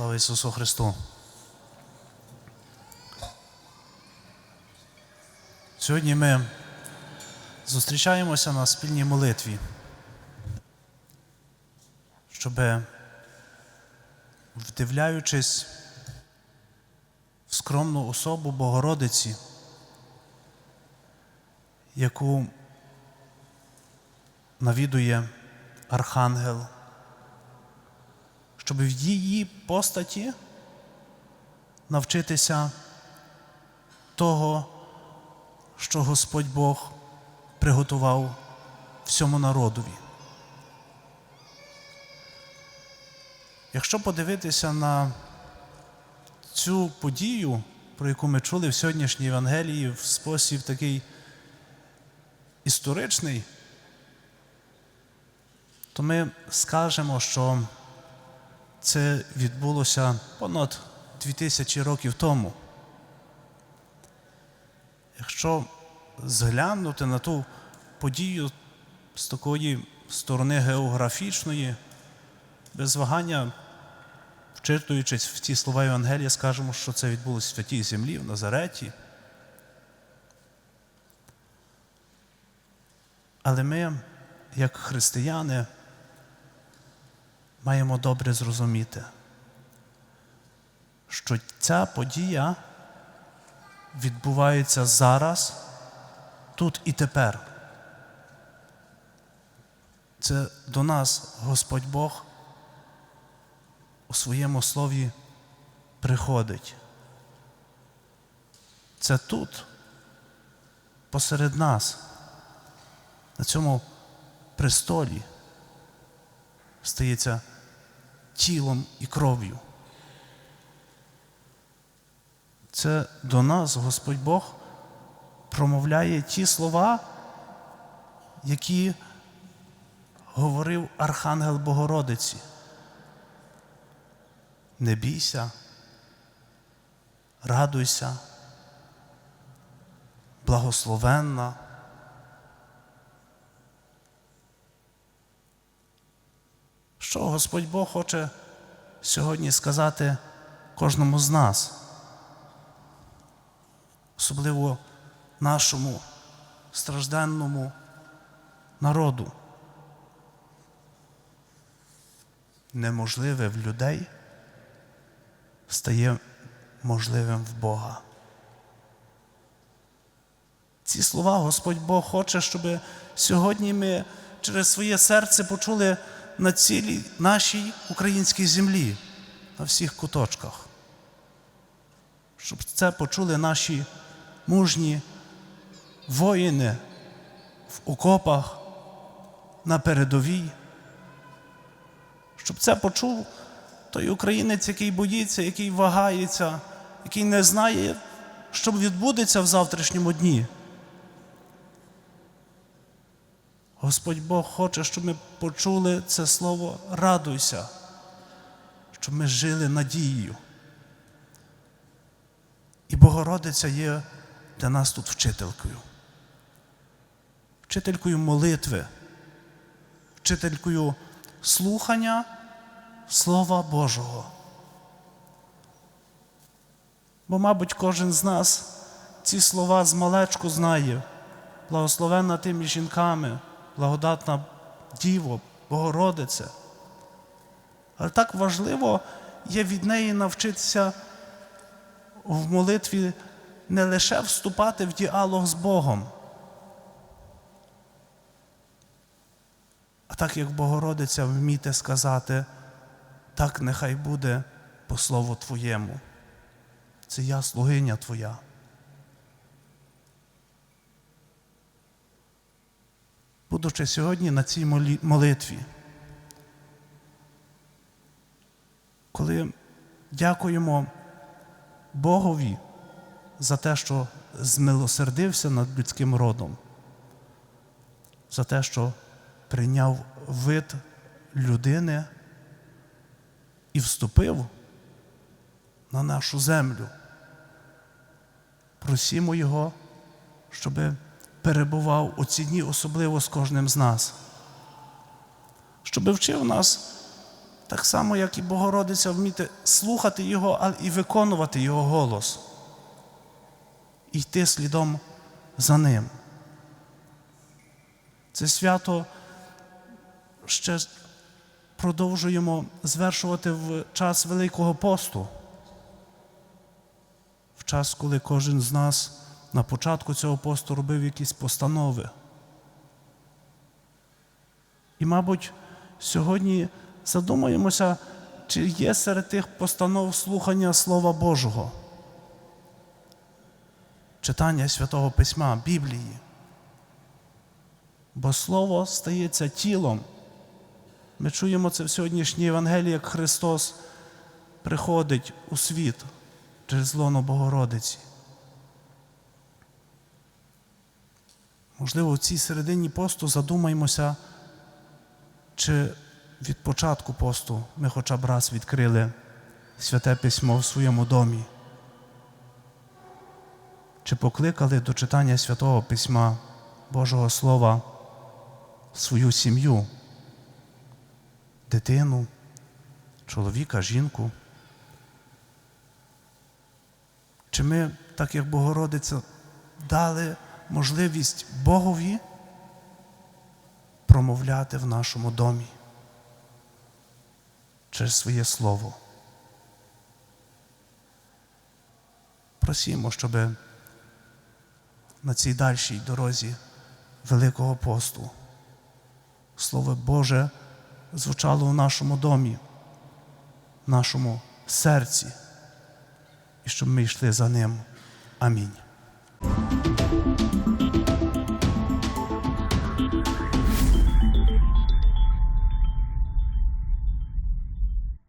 Слава Ісусу Христу! Сьогодні ми зустрічаємося на спільній молитві, щоб, вдивляючись в скромну особу Богородиці, яку навідує Архангел, щоб в її постаті навчитися того, що Господь Бог приготував всьому народові. Якщо подивитися на цю подію, про яку ми чули в сьогоднішній Євангелії, в спосіб такий історичний, то ми скажемо, що це відбулося понад 2000 років тому. Якщо зглянути на ту подію з такої сторони географічної, без вагання, вчитуючись в ті слова Євангелія, скажемо, що це відбулося в святій землі, в Назареті. Але ми, як християни, маємо добре зрозуміти, що ця подія відбувається зараз, тут і тепер. Це до нас Господь Бог у своєму слові приходить. Це тут, посеред нас, на цьому престолі, стається тілом і кров'ю. Це до нас Господь Бог промовляє ті слова, які говорив Архангел Богородиці. Не бійся, радуйся, благословенна. Що Господь Бог хоче сьогодні сказати кожному з нас, особливо нашому стражденному народу? Неможливе в людей стає можливим в Бога. Ці слова Господь Бог хоче, щоб сьогодні ми через своє серце почули на цілій нашій українській землі, на всіх куточках. Щоб це почули наші мужні воїни в окопах, на передовій. Щоб це почув той українець, який боїться, який вагається, який не знає, що відбудеться в завтрашньому дні. Господь Бог хоче, щоб ми почули це слово радуйся, щоб ми жили надією. І Богородиця є для нас тут вчителькою, вчителькою молитви, вчителькою слухання Слова Божого. Бо, мабуть, кожен з нас ці слова з малечку знає, благословенна тими жінками, благодатна Діво, Богородице. Але так важливо є від неї навчитися в молитві не лише вступати в діалог з Богом, а так як Богородиця вміти сказати, так нехай буде по слову Твоєму. Це я слугиня Твоя. Будучи сьогодні на цій молитві, коли дякуємо Богові за те, що змилосердився над людським родом, за те, що прийняв вид людини і вступив на нашу землю. Просімо Його, щоб перебував у ці дні особливо з кожним з нас, щоб вчив нас так само, як і Богородиця, вміти слухати Його, але і виконувати Його голос. І йти слідом за ним. Це свято ще продовжуємо звершувати в час Великого посту, в час, коли кожен з нас на початку цього посту робив якісь постанови. І, мабуть, сьогодні задумаємося, чи є серед тих постанов слухання Слова Божого, читання Святого Письма, Біблії. Бо Слово стається тілом. Ми чуємо це в сьогоднішній Євангелії, як Христос приходить у світ через лоно Богородиці. Можливо, в цій середині посту задумаємося, чи від початку посту ми хоча б раз відкрили святе письмо в своєму домі, чи покликали до читання святого письма Божого Слова свою сім'ю, дитину, чоловіка, жінку. Чи ми, так як Богородиця, дали можливість Богові промовляти в нашому домі через своє слово? Просімо, щоб на цій дальшій дорозі Великого посту Слово Боже звучало в нашому домі, в нашому серці, і щоб ми йшли за ним. Амінь.